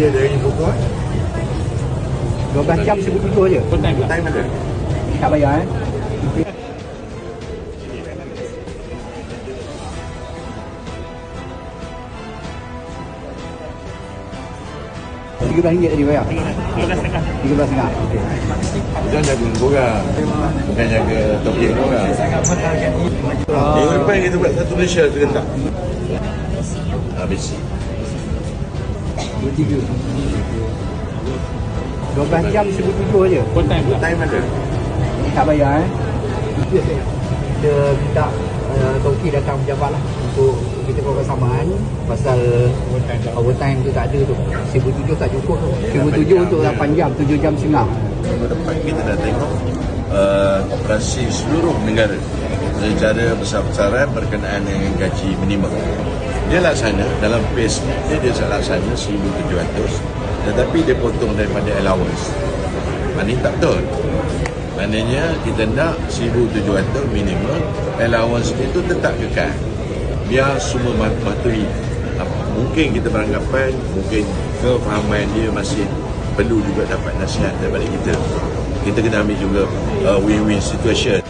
Dia dari pukul 12 jam 1,700 je. Full time lah. time ada. Tak bayar eh. Tiga belas ringgit tadi bayar. Tiga belas setengah. Okey. Jangan jaga korang. Bukan jaga topik korang. Minggu depan kita buat satu Malaysia serentak. Habis. Dua tiga. Dua belas jam seribu tujuh je. Full time lah. Time ada. Tak bayar eh. Kita minta uh, Toki datang pejabat lah untuk kita buat persamaan pasal overtime tu tak ada tu. Seribu tujuh tak cukup tu. Seribu tujuh untuk 8 jam, tujuh jam setengah. Minggu depan kita dah tengok uh, operasi seluruh negara secara besar-besaran berkenaan dengan gaji minimum. Dia laksana dalam pace dia dia laksana 1,700 tetapi dia potong daripada allowance. Ini tak betul. Maknanya kita nak 1,700 minimum allowance itu tetap kekal. Biar semua mematuhi. Apa- Mungkin kita beranggapan mungkin kefahaman dia masih perlu juga dapat nasihat daripada kita. Kita kena ambil juga uh, win-win situation.